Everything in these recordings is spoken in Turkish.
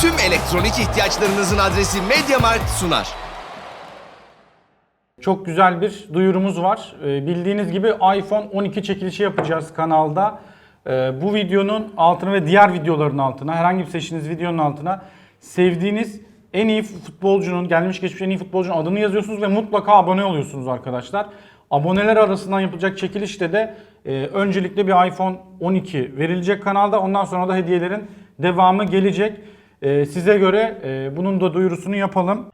Tüm elektronik ihtiyaçlarınızın adresi MediaMarkt sunar. Çok güzel bir duyurumuz var. Ee, bildiğiniz gibi iPhone 12 çekilişi yapacağız kanalda. Ee, bu videonun altına ve diğer videoların altına, herhangi bir seçtiğiniz videonun altına sevdiğiniz en iyi futbolcunun, gelmiş geçmiş en iyi futbolcunun adını yazıyorsunuz ve mutlaka abone oluyorsunuz arkadaşlar. Aboneler arasından yapılacak çekilişte de e, öncelikle bir iPhone 12 verilecek kanalda. Ondan sonra da hediyelerin devamı gelecek. E, size göre e, bunun da duyurusunu yapalım.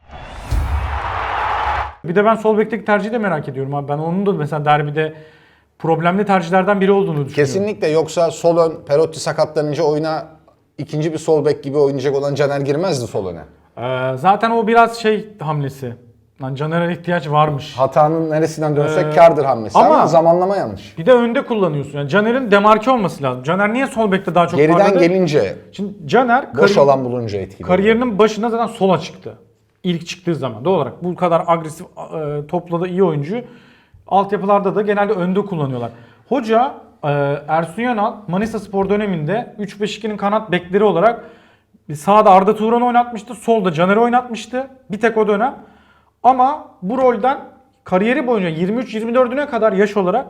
Bir de ben sol bekteki tercihi de merak ediyorum abi. Ben onun da mesela derbide problemli tercihlerden biri olduğunu düşünüyorum. Kesinlikle yoksa sol ön Perotti sakatlanınca oyuna ikinci bir sol bek gibi oynayacak olan Caner girmezdi sol öne. Ee, zaten o biraz şey hamlesi. Lan Caner'e ihtiyaç varmış. Hatanın neresinden dönsek Ee, kârdır hamlesi ama, ama- zamanlama yanlış. Bir de önde kullanıyorsun. Yani Caner'in demarke olması lazım. Caner niye sol bekte daha çok Geriden parladı? gelince Şimdi Caner boş kari- alan bulunca etkili. kariyerinin başında zaten sola çıktı. İlk çıktığı zaman doğal olarak. Bu kadar agresif e, topla da iyi oyuncu. Altyapılarda da genelde önde kullanıyorlar. Hoca e, Ersun Yanal Manisa Spor döneminde 3-5-2'nin kanat bekleri olarak sağda Arda Turan'ı oynatmıştı. Solda Caner'i oynatmıştı. Bir tek o dönem. Ama bu rolden kariyeri boyunca 23-24'üne kadar yaş olarak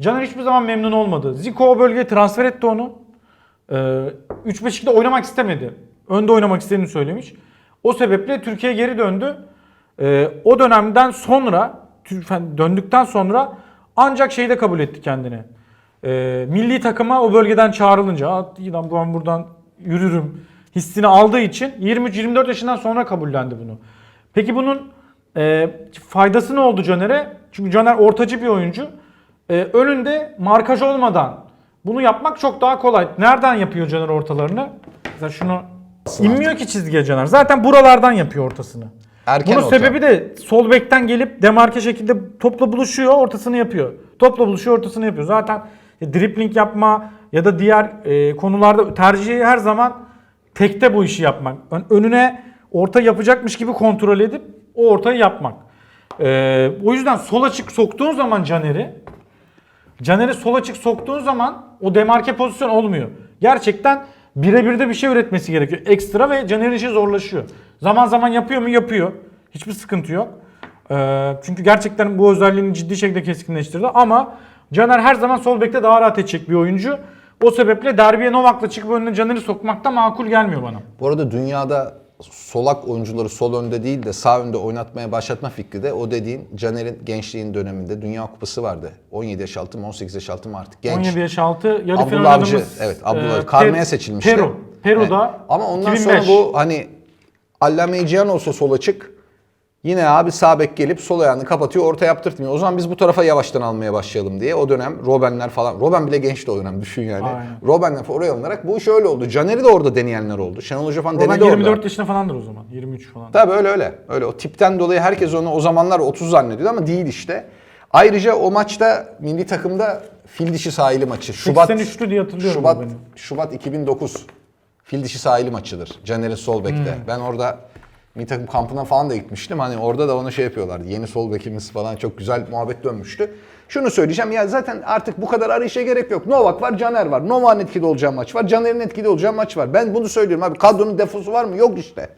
Caner hiçbir zaman memnun olmadı. Zico o bölgeye transfer etti onu. Ee, 3-5-2'de oynamak istemedi. Önde oynamak istediğini söylemiş. O sebeple Türkiye'ye geri döndü. Ee, o dönemden sonra, döndükten sonra ancak şeyi de kabul etti kendini. Ee, milli takıma o bölgeden çağrılınca, "Aa, iyi lan ben buradan yürürüm hissini aldığı için 23-24 yaşından sonra kabullendi bunu. Peki bunun e, faydası ne oldu Caner'e? Çünkü Caner ortacı bir oyuncu. E, önünde markaj olmadan bunu yapmak çok daha kolay. Nereden yapıyor Caner ortalarını? Mesela şunu inmiyor ki çizgiye Caner. Zaten buralardan yapıyor ortasını. Erken Bunun orta. sebebi de sol bekten gelip demarke şekilde topla buluşuyor, ortasını yapıyor. Topla buluşuyor, ortasını yapıyor. Zaten dribbling yapma ya da diğer e, konularda tercihi her zaman tekte bu işi yapmak. Ön- önüne orta yapacakmış gibi kontrol edip o ortayı yapmak. E, o yüzden sol açık soktuğun zaman Caner'i Caner'i sol açık soktuğun zaman o demarke pozisyon olmuyor. Gerçekten birebir de bir şey üretmesi gerekiyor. Ekstra ve Caner'in işi zorlaşıyor. Zaman zaman yapıyor mu? Yapıyor. Hiçbir sıkıntı yok. Ee, çünkü gerçekten bu özelliğini ciddi şekilde keskinleştirdi ama Caner her zaman sol bekte daha rahat edecek bir oyuncu. O sebeple derbiye Novak'la çıkıp önüne Caner'i sokmak da makul gelmiyor bana. Bu arada dünyada solak oyuncuları sol önde değil de sağ önde oynatmaya başlatma fikri de o dediğin Caner'in gençliğin döneminde Dünya Kupası vardı. 17 yaş altı mı 18 yaş altı mı artık genç. 17 yaş altı yarı Abdullah final Avcı, oynadığımız, evet Abdullah e, Karmaya seçilmişti. Peru. Peru'da Evet. Ama ondan 2005. sonra bu hani Allame Cihan olsa sol açık yine abi sağ bek gelip sol ayağını kapatıyor orta yaptırtmıyor. O zaman biz bu tarafa yavaştan almaya başlayalım diye. O dönem Robbenler falan. Robben bile gençti o dönem düşün yani. Aynen. Oraya alınarak bu iş öyle oldu. Caner'i de orada deneyenler oldu. Şenol Hoca falan Robben denedi 24 orada. yaşında falandır o zaman. 23 falan. Tabii öyle öyle. Öyle o tipten dolayı herkes onu o zamanlar 30 zannediyordu ama değil işte. Ayrıca o maçta milli takımda fil dişi sahili maçı. Şubat 83'lü diye hatırlıyorum Şubat benim. Şubat 2009 fil dişi sahili maçıdır. Caner'in sol bekte. Hmm. Ben orada milli takım kampına falan da gitmiştim. Hani orada da ona şey yapıyorlardı. Yeni sol bekimiz falan çok güzel muhabbet dönmüştü. Şunu söyleyeceğim ya zaten artık bu kadar arayışa gerek yok. Novak var, Caner var. Novak'ın etkili olacağı maç var. Caner'in etkili olacağı maç var. Ben bunu söylüyorum abi. Kadronun defosu var mı? Yok işte.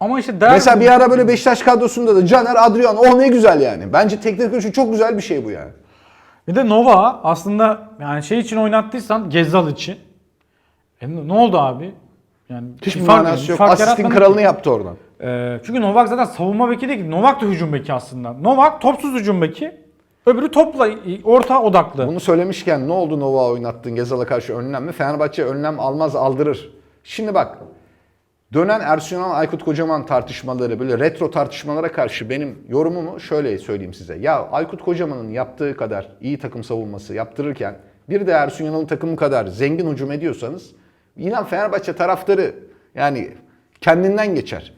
Ama işte derbi, Mesela bir ara böyle Beşiktaş kadrosunda da Caner, Adrian. Oh ne güzel yani. Bence teknik için çok güzel bir şey bu yani. Bir de Nova aslında yani şey için oynattıysan Gezzal için. E ne oldu abi? Yani Hiçbir bir manası yok. fark Asistin yaratmadı kralını ki. yaptı oradan. Ee, çünkü Novak zaten savunma beki değil. Novak da hücum beki aslında. Novak topsuz hücum beki. Öbürü topla orta odaklı. Bunu söylemişken ne oldu Nova oynattığın Gezal'a karşı önlem mi? Fenerbahçe önlem almaz aldırır. Şimdi bak dönen Ersun Aykut Kocaman tartışmaları böyle retro tartışmalara karşı benim yorumumu şöyle söyleyeyim size. Ya Aykut Kocaman'ın yaptığı kadar iyi takım savunması yaptırırken bir de Ersun Yanal'ın takımı kadar zengin hücum ediyorsanız inan Fenerbahçe taraftarı yani kendinden geçer.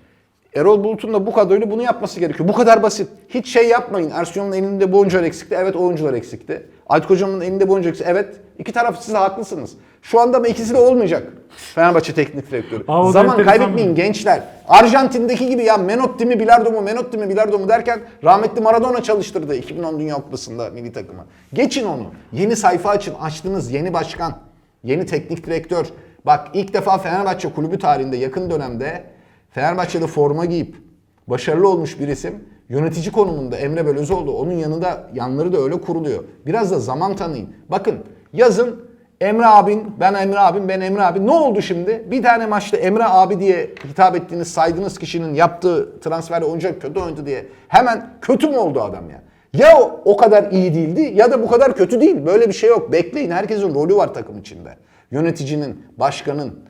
Erol Bulut'un da bu kadroyla bunu yapması gerekiyor. Bu kadar basit. Hiç şey yapmayın. Ersun'un elinde bu oyuncular eksikti. Evet oyuncular eksikti. Aykut Hocam'ın elinde bu oyuncular eksikti. Evet. iki taraf siz haklısınız. Şu anda ama ikisi de olmayacak. Fenerbahçe teknik direktörü. Aa, Zaman kaybetmeyin bir- gençler. Arjantin'deki gibi ya Menotti mi Bilardo mu Menotti mi Bilardo mu derken rahmetli Maradona çalıştırdı 2010 Dünya Kupası'nda milli takıma. Geçin onu. Yeni sayfa açın. Açtınız. Yeni başkan. Yeni teknik direktör. Bak ilk defa Fenerbahçe kulübü tarihinde yakın dönemde Fenerbahçe'de forma giyip başarılı olmuş bir isim yönetici konumunda Emre Belözoğlu onun yanında yanları da öyle kuruluyor. Biraz da zaman tanıyın. Bakın yazın Emre abin, ben Emre abim, ben Emre abi. Ne oldu şimdi? Bir tane maçta Emre abi diye hitap ettiğiniz, saydığınız kişinin yaptığı transferde oyuncu kötü oyuncu diye hemen kötü mü oldu adam ya? Ya o, o kadar iyi değildi ya da bu kadar kötü değil. Böyle bir şey yok. Bekleyin. Herkesin rolü var takım içinde. Yöneticinin, başkanın,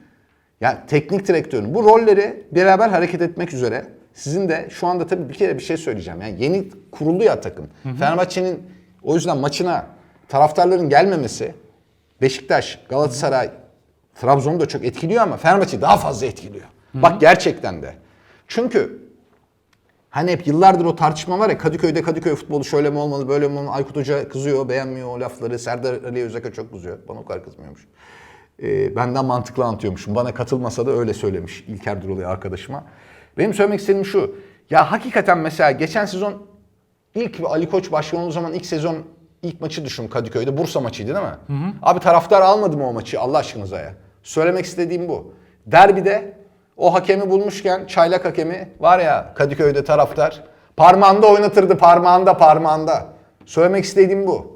yani teknik direktörün. Bu rolleri beraber hareket etmek üzere. Sizin de şu anda tabii bir kere bir şey söyleyeceğim. Yani yeni kuruldu ya takım. Fenerbahçe'nin o yüzden maçına taraftarların gelmemesi Beşiktaş, Galatasaray, Trabzon'u da çok etkiliyor ama Fenerbahçe'yi daha fazla etkiliyor. Bak gerçekten de. Çünkü hani hep yıllardır o tartışma var ya Kadıköy'de Kadıköy futbolu şöyle mi olmalı böyle mi olmalı? Aykut Hoca kızıyor, beğenmiyor o lafları. Serdar Ali Özaka çok kızıyor. Bana o kadar kızmıyormuş. Ee, benden mantıklı anlatıyormuşum. Bana katılmasa da öyle söylemiş İlker Durulu'ya arkadaşıma. Benim söylemek istediğim şu. Ya hakikaten mesela geçen sezon ilk Ali Koç başkan olduğu zaman ilk sezon ilk maçı düşün Kadıköy'de. Bursa maçıydı değil mi? Abi taraftar almadı mı o maçı Allah aşkınıza ya? Söylemek istediğim bu. Derbide o hakemi bulmuşken çaylak hakemi var ya Kadıköy'de taraftar parmağında oynatırdı parmağında parmağında. Söylemek istediğim bu.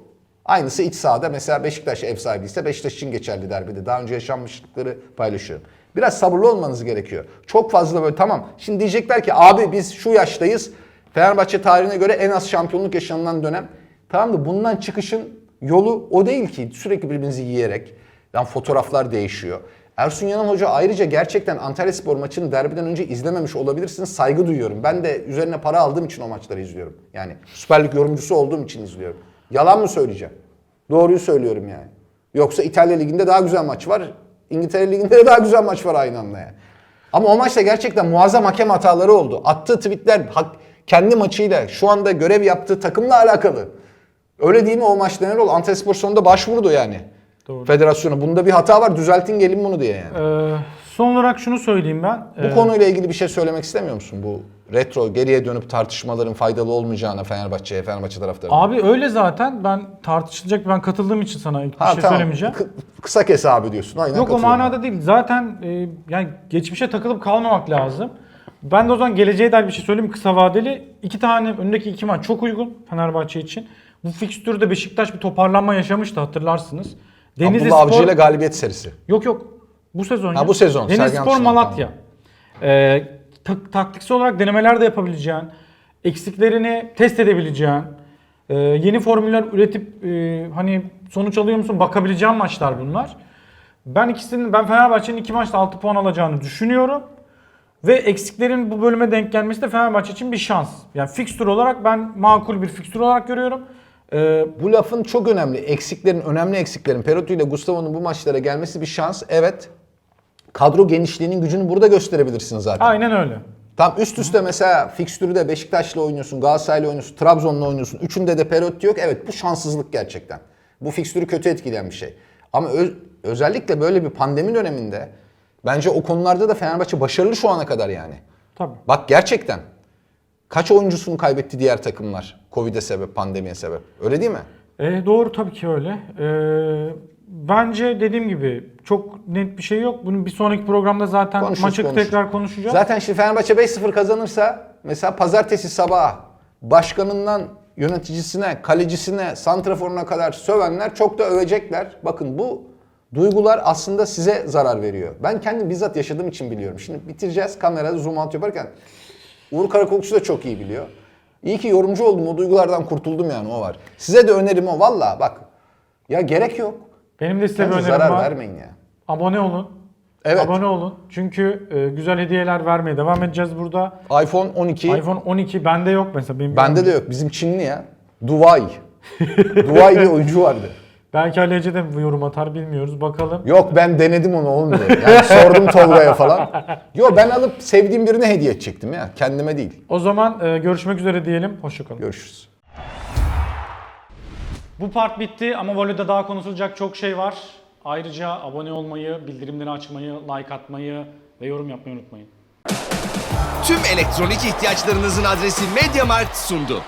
Aynısı iç sahada mesela Beşiktaş ev sahibiyse Beşiktaş için geçerli derbide. Daha önce yaşanmışlıkları paylaşıyorum. Biraz sabırlı olmanız gerekiyor. Çok fazla böyle tamam. Şimdi diyecekler ki abi biz şu yaştayız. Fenerbahçe tarihine göre en az şampiyonluk yaşanılan dönem. Tamam da bundan çıkışın yolu o değil ki. Sürekli birbirinizi yiyerek. Yani fotoğraflar değişiyor. Ersun Yanal Hoca ayrıca gerçekten Antalya Spor maçını derbiden önce izlememiş olabilirsiniz. Saygı duyuyorum. Ben de üzerine para aldığım için o maçları izliyorum. Yani Süper Lig yorumcusu olduğum için izliyorum. Yalan mı söyleyeceğim? Doğruyu söylüyorum yani. Yoksa İtalya Ligi'nde daha güzel maç var. İngiltere Ligi'nde de daha güzel maç var aynı anda yani. Ama o maçta gerçekten muazzam hakem hataları oldu. Attığı tweetler kendi maçıyla şu anda görev yaptığı takımla alakalı. Öyle değil mi o maçta neler oldu? Antalya Spor sonunda başvurdu yani. Doğru. Federasyona. Bunda bir hata var düzeltin gelin bunu diye yani. Ee, son olarak şunu söyleyeyim ben. Bu Ee, konuyla ilgili bir şey söylemek istemiyor musun? Bu retro geriye dönüp tartışmaların faydalı olmayacağına Fenerbahçe'ye, Fenerbahçe taraftarına. Abi öyle zaten ben tartışılacak ben katıldığım için sana ilk bir şey söylemeyeceğim. Kı- kısa kes abi diyorsun. Aynen Yok o katılıyorum. manada değil. Zaten e, yani geçmişe takılıp kalmamak lazım. Ben de o zaman geleceğe dair bir şey söyleyeyim kısa vadeli. iki tane öndeki iki maç çok uygun Fenerbahçe için. Bu fikstürde Beşiktaş bir toparlanma yaşamıştı hatırlarsınız. Denizli Abdullah Avcı ile galibiyet serisi. Yok yok. Bu sezon. Ha, ya. bu sezon. Denizli Sergen Spor Yalçın'dan, Malatya. Ee, tak- taktiksel olarak denemeler de yapabileceğin, eksiklerini test edebileceğin, e, yeni formüller üretip e, hani sonuç alıyor musun bakabileceğin maçlar bunlar. Ben ikisinin ben Fenerbahçe'nin iki maçta 6 puan alacağını düşünüyorum. Ve eksiklerin bu bölüme denk gelmesi de Fenerbahçe için bir şans. Yani fikstür olarak ben makul bir fikstür olarak görüyorum. Ee, Bu lafın çok önemli. Eksiklerin, önemli eksiklerin. Perotti ile Gustavo'nun bu maçlara gelmesi bir şans. Evet. Kadro genişliğinin gücünü burada gösterebilirsin zaten. aynen öyle. Tam üst üste mesela fikstürü de Beşiktaş'la oynuyorsun, Galatasaray'la oynuyorsun, Trabzon'la oynuyorsun. Üçünde de Perotti yok. Evet bu şanssızlık gerçekten. Bu fikstürü kötü etkileyen bir şey. Ama ö- özellikle böyle bir pandemi döneminde bence o konularda da Fenerbahçe başarılı şu ana kadar yani. Tabii. Bak gerçekten. Kaç oyuncusunu kaybetti diğer takımlar Covid'e sebep, pandemiye sebep. Öyle değil mi? E, doğru tabii ki öyle. E, bence dediğim gibi çok net bir şey yok. Bunu bir sonraki programda zaten Konuşuruz, maçı konuşuruz. tekrar konuşacağız. Zaten şimdi Fenerbahçe 5-0 kazanırsa mesela pazartesi sabahı başkanından yöneticisine, kalecisine, santraforuna kadar sövenler çok da övecekler. Bakın bu duygular aslında size zarar veriyor. Ben kendim bizzat yaşadığım için biliyorum. Şimdi bitireceğiz kamerada zoom out yaparken Uğur Karakolukçu da çok iyi biliyor. İyi ki yorumcu oldum o duygulardan kurtuldum yani o var. Size de önerim o valla bak. Ya gerek yok. Benim de size bir Kendinize önerim zarar var. vermeyin ya. Abone olun. Evet. Abone olun. Çünkü e, güzel hediyeler vermeye devam edeceğiz burada. iPhone 12 iPhone 12 bende yok mesela. Benim Bende de yok. Bizim Çinli ya. Duvay. Duvay bir oyuncu vardı. Belki Ali Ece de bu yorum atar bilmiyoruz. Bakalım. Yok ben denedim onu olmuyor. Yani sordum Tolga'ya falan. Yok ben alıp sevdiğim birine hediye edecektim ya. Kendime değil. O zaman e, görüşmek üzere diyelim. Hoşçakalın. Görüşürüz. Bu part bitti ama voleyde daha konuşulacak çok şey var. Ayrıca abone olmayı, bildirimleri açmayı, like atmayı ve yorum yapmayı unutmayın. Tüm elektronik ihtiyaçlarınızın adresi MediaMarkt sundu.